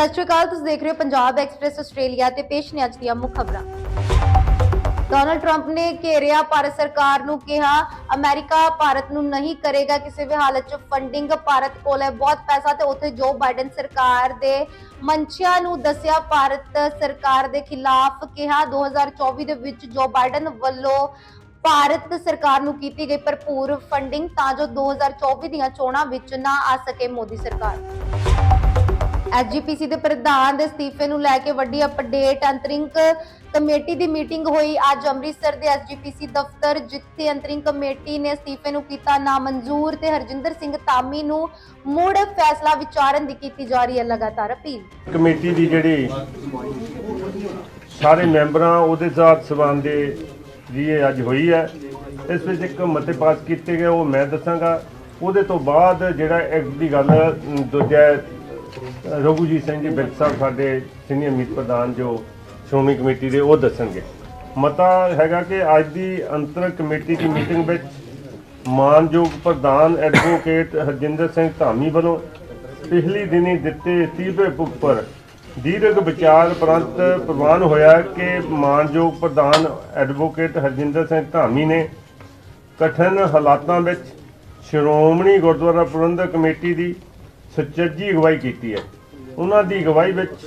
ਸਤਿ ਸ਼੍ਰੀ ਅਕਾਲ, ਤੁਸੀਂ ਦੇਖ ਰਹੇ ਹੋ ਪੰਜਾਬ ਐਕਸਪ੍ਰੈਸ ਆਸਟ੍ਰੇਲੀਆ ਤੇ ਪੇਸ਼ ਨੇ ਅੱਜ ਦੀਆਂ ਮੁੱਖ ਖਬਰਾਂ। ਡੋਨਲਡ ਟਰੰਪ ਨੇ ਘੇਰਿਆ, ਭਾਰਤ ਸਰਕਾਰ ਨੂੰ ਕਿਹਾ, ਅਮਰੀਕਾ ਭਾਰਤ ਨੂੰ ਨਹੀਂ ਕਰੇਗਾ ਕਿਸੇ ਵੀ ਹਾਲਤ 'ਚ ਫੰਡਿੰਗ ਭਾਰਤ ਕੋਲ ਹੈ ਬਹੁਤ ਪੈਸਾ ਤੇ ਉੱਥੇ ਜੋ ਬਾਈਡਨ ਸਰਕਾਰ ਦੇ ਮੰਚਿਆਂ ਨੂੰ ਦੱਸਿਆ, ਭਾਰਤ ਸਰਕਾਰ ਦੇ ਖਿਲਾਫ ਕਿਹਾ 2024 ਦੇ ਵਿੱਚ ਜੋ ਬਾਈਡਨ ਵੱਲੋਂ ਭਾਰਤ ਸਰਕਾਰ ਨੂੰ ਕੀਤੀ ਗਈ ਭਰਪੂਰ ਫੰਡਿੰਗ ਤਾਂ ਜੋ 2024 ਦੀਆਂ ਚੋਣਾਂ ਵਿੱਚ ਨਾ ਆ ਸਕੇ ਮੋਦੀ ਸਰਕਾਰ। ਐਸਜੀਪੀਸੀ ਦੇ ਪ੍ਰਧਾਨ ਦੇ ਅਸਤੀਫੇ ਨੂੰ ਲੈ ਕੇ ਵੱਡੀ ਅਪਡੇਟ, ਅੰਤਰਿੰਗ ਕਮੇਟੀ ਦੀ ਮੀਟਿੰਗ ਹੋਈ। ਅੱਜ ਅੰਮ੍ਰਿਤਸਰ ਦੇ ਐਸਜੀਪੀਸੀ ਦਫ਼ਤਰ, ਜਿੱਥੇ ਅੰਤਰਿੰਗ ਕਮੇਟੀ ਨੇ ਅਸਤੀਫੇ ਨੂੰ ਕੀਤਾ ਨਾਮਨਜ਼ੂਰ ਤੇ ਹਰਜਿੰਦਰ ਸਿੰਘ ਧਾਮੀ ਨੂੰ ਮੁੜ ਫੈਸਲਾ ਵਿਚਾਰਨ ਦੀ ਕੀਤੀ ਜਾ ਰਹੀ ਹੈ ਲਗਾਤਾਰ ਅਪੀਲ। ਕਮੇਟੀ ਦੀ ਜਿਹੜੀ ਸਾਰੇ ਮੈਂਬਰਾਂ, ਉਹਦੇ ਸਾਥ ਸਬੰਧ ਦੇ ਜੀ ਇਹ ਅੱਜ ਹੋਈ ਹੈ। ਇਸ ਵਿੱਚ ਇੱਕ ਮਤੇ ਪਾਸ ਕੀਤੇ ਗਏ, ਉਹ ਮੈਂ ਦੱਸਾਂਗਾ। ਉਹਦੇ ਤੋਂ ਬਾਅਦ ਜਿਹੜਾ ਐਕਟ ਦੀ ਗੱਲ ਦੂਜਾ ਰਘੂਜੀਤ ਸਿੰਘ ਜੀ ਬਿਰਕ ਸਾਹਿਬ ਸਾਡੇ ਸੀਨੀਅਰ ਮੀਤ ਪ੍ਰਧਾਨ ਜੋ ਸ਼੍ਰੋਮਣੀ ਕਮੇਟੀ ਦੇ, ਉਹ ਦੱਸਣਗੇ। ਮਤਾ ਹੈਗਾ ਕਿ ਅੱਜ ਦੀ ਅੰਤਰ ਕਮੇਟੀ ਦੀ ਮੀਟਿੰਗ ਵਿੱਚ ਮਾਨਯੋਗ ਪ੍ਰਧਾਨ ਐਡਵੋਕੇਟ ਹਰਜਿੰਦਰ ਸਿੰਘ ਧਾਮੀ ਵੱਲੋਂ ਪਿਛਲੀ ਦਿਨੀ ਦਿੱਤੇ ਅਸਤੀਫੇ ਉੱਪਰ ਦੀਰਘ ਵਿਚਾਰ ਪ੍ਰੰਤ ਪ੍ਰਵਾਨ ਹੋਇਆ ਕਿ ਮਾਨਯੋਗ ਪ੍ਰਧਾਨ ਐਡਵੋਕੇਟ ਹਰਜਿੰਦਰ ਸਿੰਘ ਧਾਮੀ ਨੇ ਕਠਿਨ ਹਾਲਾਤਾਂ ਵਿੱਚ ਸ਼੍ਰੋਮਣੀ ਗੁਰਦੁਆਰਾ ਪ੍ਰਬੰਧਕ ਕਮੇਟੀ ਦੀ ਸੁਚੱਜੀ ਅਗਵਾਈ ਕੀਤੀ ਹੈ। ਉਹਨਾਂ ਦੀ ਅਗਵਾਈ ਵਿੱਚ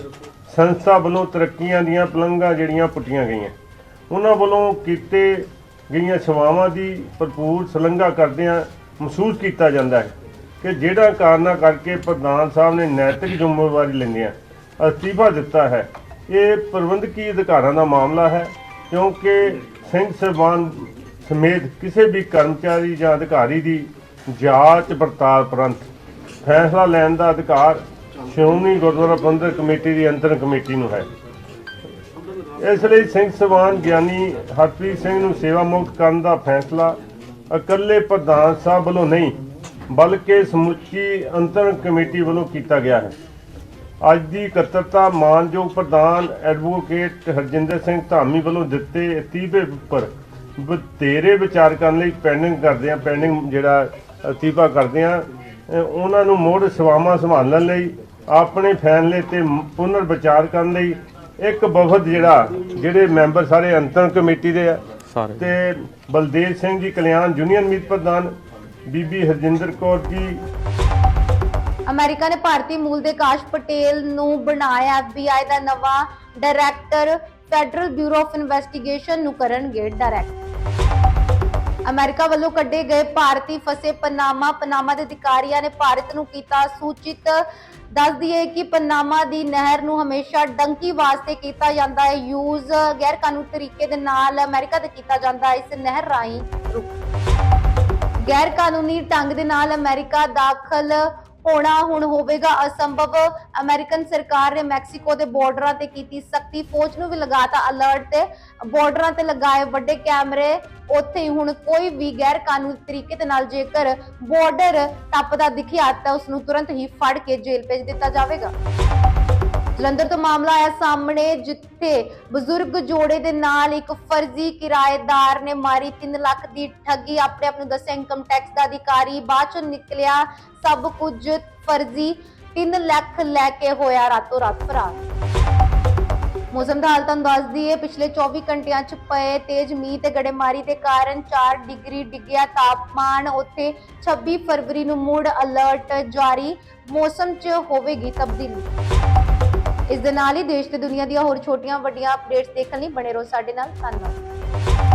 ਸੰਸਥਾ ਵੱਲੋਂ ਤਰੱਕੀਆਂ ਦੀਆਂ ਪਲੰਘਾਂ ਜਿਹੜੀਆਂ ਪੁੱਟੀਆਂ ਗਈਆਂ। ਉਹਨਾਂ ਵੱਲੋਂ ਕੀਤੇ ਗਈਆਂ ਸੇਵਾਵਾਂ ਦੀ ਭਰਪੂਰ ਸ਼ਲਾਘਾ ਕਰਦਿਆਂ ਮਹਿਸੂਸ ਕੀਤਾ ਜਾਂਦਾ ਹੈ ਕਿ ਜਿਹੜਾ ਕਾਰਨਾਂ ਕਰਕੇ ਪ੍ਰਧਾਨ ਸਾਹਿਬ ਨੇ ਨੈਤਿਕ ਜ਼ਿੰਮੇਵਾਰੀ ਲੈਂਦਿਆਂ ਅਸਤੀਫਾ ਦਿੱਤਾ ਹੈ, ਇਹ ਪ੍ਰਬੰਧਕੀ ਅਧਿਕਾਰਾਂ ਦਾ ਮਾਮਲਾ ਹੈ, ਕਿਉਂਕਿ ਸਿੰਘ ਸਰਬਾਨ ਸਮੇਤ ਕਿਸੇ ਵੀ ਕਰਮਚਾਰੀ ਜਾਂ ਅਧਿਕਾਰੀ ਦੀ ਜਾਂਚ ਪੜਤਾਲ ਪ੍ਰੰਤ ਫੈਸਲਾ ਲੈਣ ਦਾ ਅਧਿਕਾਰ ਸ਼੍ਰੋਮਣੀ ਗੁਰਦੁਆਰਾ ਪ੍ਰਬੰਧਕ ਕਮੇਟੀ ਦੀ ਅੰਤਰ ਕਮੇਟੀ ਨੂੰ ਹੈ। ਇਸ ਲਈ ਸਿੰਘ ਸਵਾਨ ਗਿਆਨੀ ਹਰਪ੍ਰੀਤ ਸਿੰਘ ਨੂੰ ਸੇਵਾ ਮੁਕਤ ਕਰਨ ਦਾ ਫੈਸਲਾ ਇਕੱਲੇ ਪ੍ਰਧਾਨ ਸਾਹਿਬ ਵੱਲੋਂ ਨਹੀਂ, ਬਲਕਿ ਸਮੁੱਚੀ ਅੰਤਰ ਕਮੇਟੀ ਵੱਲੋਂ ਕੀਤਾ ਗਿਆ ਹੈ। ਅੱਜ ਦੀ ਇਕੱਤਰਤਾ ਮਾਨਯੋਗ ਪ੍ਰਧਾਨ ਐਡਵੋਕੇਟ ਹਰਜਿੰਦਰ ਸਿੰਘ ਧਾਮੀ ਵੱਲੋਂ ਦਿੱਤੇ ਅਸਤੀਫੇ ਉੱਪਰ ਬਤੇਰੇ ਵਿਚਾਰ ਕਰਨ ਲਈ ਪੈਂਡਿੰਗ ਕਰਦੇ ਆ ਪੈਂਡਿੰਗ ਜਿਹੜਾ ਅਸਤੀਫਾ ਕਰਦੇ ਆ ਉਹਨਾਂ ਨੂੰ ਮੁੜ ਸੇਵਾਵਾਂ ਸੰਭਾਲਣ ਲਈ ਆਪਣੇ ਫੈਸਲੇ ਤੇ ਪੁਨਰ ਵਿਚਾਰ ਕਰਨ ਲਈ ਇੱਕ ਵਫਦ ਜਿਹੜਾ ਜਿਹੜੇ ਮੈਂਬਰ ਸਾਰੇ ਅੰਤਰ ਕਮੇਟੀ ਦੇ ਆ। ਸਾਰੇ। ਤੇ ਬਲਦੇਵ ਸਿੰਘ ਜੀ ਕਲਿਆਣ ਯੂਨੀਅਨ ਮੀਤ ਪ੍ਰਧਾਨ ਬੀਬੀ ਹਰਜਿੰਦਰ ਕੌਰ ਜੀ। ਅਮਰੀਕਾ ਨੇ ਭਾਰਤੀ ਮੂਲ ਦੇ ਕਾਸ਼ ਪਟੇਲ ਨੂੰ ਬਣਾਇਆ FBI ਦਾ ਨਵਾਂ director federal bureau of investigation ਨੂੰ ਕਰਨਗੇ ਡਾਇਰੈਕਟ। ਅਮਰੀਕਾ ਵੱਲੋਂ ਕੱਢੇ ਗਏ ਭਾਰਤੀ ਫਸੇ ਪਨਾਮਾ ਪਨਾਮਾ ਦੇ ਅਧਿਕਾਰੀਆਂ ਨੇ ਭਾਰਤ ਨੂੰ ਕੀਤਾ ਸੂਚਿਤ। ਦੱਸ ਦਈਏ ਕਿ ਪਨਾਮਾ ਦੀ ਨਹਿਰ ਨੂੰ ਹਮੇਸ਼ਾ ਡੰਕੀ ਵਾਸਤੇ ਕੀਤਾ ਜਾਂਦਾ ਹੈ, ਯੂਜ਼ ਗੈਰ ਕਾਨੂੰਨੀ ਤਰੀਕੇ ਦੇ ਨਾਲ ਅਮਰੀਕਾ ਤੇ ਕੀਤਾ ਜਾਂਦਾ ਹੈ, ਇਸ ਨਹਿਰ ਰਾਹੀਂ। ਗੈਰ ਕਾਨੂੰਨੀ ਢੰਗ ਦੇ ਨਾਲ ਅਮਰੀਕਾ ਦਾਖਲ ਹੋਣਾ ਹੁਣ ਹੋਵੇਗਾ ਅਸੰਭਵ। ਅਮਰੀਕਨ ਸਰਕਾਰ ਨੇ ਮੈਕਸੀਕੋ ਦੇ ਬਾਰਡਰਾਂ ਤੇ ਕੀਤੀ ਸਖਤੀ। ਫੌਜ ਨੂੰ ਵੀ ਲਗਾਤਾ ਅਲਰਟ ਤੇ। ਬਾਰਡਰਾਂ ਤੇ ਲਗਾਏ ਵੱਡੇ ਕੈਮਰੇ। ਉੱਥੇ ਹੁਣ ਕੋਈ ਵੀ ਗੈਰ ਕਾਨੂੰਨੀ ਤਰੀਕੇ ਦੇ ਨਾਲ ਜੇਕਰ ਬਾਰਡਰ ਟੱਪਦਾ ਦਿਖਿਆ ਤਾਂ ਉਸ ਨੂੰ ਤੁਰੰਤ ਹੀ ਫੜ ਕੇ ਜੇਲ੍ਹ ਭੇਜ ਦਿੱਤਾ ਜਾਵੇਗਾ। ਜਲੰਧਰ ਤੋਂ ਮਾਮਲਾ ਆਇਆ ਸਾਹਮਣੇ, ਜਿੱਥੇ ਬਜ਼ੁਰਗ ਜੋੜੇ ਦੇ ਨਾਲ ਇੱਕ ਫਰਜ਼ੀ ਕਿਰਾਏਦਾਰ ਨੇ ਮਾਰੀ 3 ਲੱਖ ਦੀ ਠੱਗੀ। ਆਪਣੇ ਆਪ ਨੂੰ ਦੱਸਿਆ ਇਨਕਮ ਟੈਕਸ ਦਾ ਅਧਿਕਾਰੀ, ਬਾਅਦ 'ਚ ਨਿਕਲਿਆ ਸਭ ਕੁਝ ਫਰਜ਼ੀ 3 ਲੱਖ ਲੈ ਕੇ ਹੋਇਆ ਰਾਤੋਂ ਰਾਤ ਫਰਾਰ। ਮੌਸਮ ਦਾ ਹਾਲ ਤੁਹਾਨੂੰ ਦੱਸ ਦਈਏ, ਪਿਛਲੇ 24 ਘੰਟਿਆਂ 'ਚ ਪਏ ਤੇਜ਼ ਮੀਂਹ ਤੇ ਗੜੇਮਾਰੀ ਦੇ ਕਾਰਨ 4 ਡਿਗਰੀ ਡਿੱਗਿਆ ਤਾਪਮਾਨ। ਉੱਥੇ 26 ਫਰਵਰੀ ਨੂੰ ਮੁੜ ਅਲਰਟ ਜਾਰੀ। ਮੌਸਮ 'ਚ ਹੋਵੇਗੀ ਤਬਦੀਲੀ। ਇਸ ਦੇ ਨਾਲ ਹੀ ਦੇਸ਼ ਤੇ ਦੁਨੀਆ ਦੀਆਂ ਹੋਰ ਛੋਟੀਆਂ ਵੱਡੀਆਂ ਅਪਡੇਟਸ ਦੇਖਣ ਲਈ ਬਣੇ ਰਹੋ ਸਾਡੇ ਨਾਲ। ਧੰਨਵਾਦ।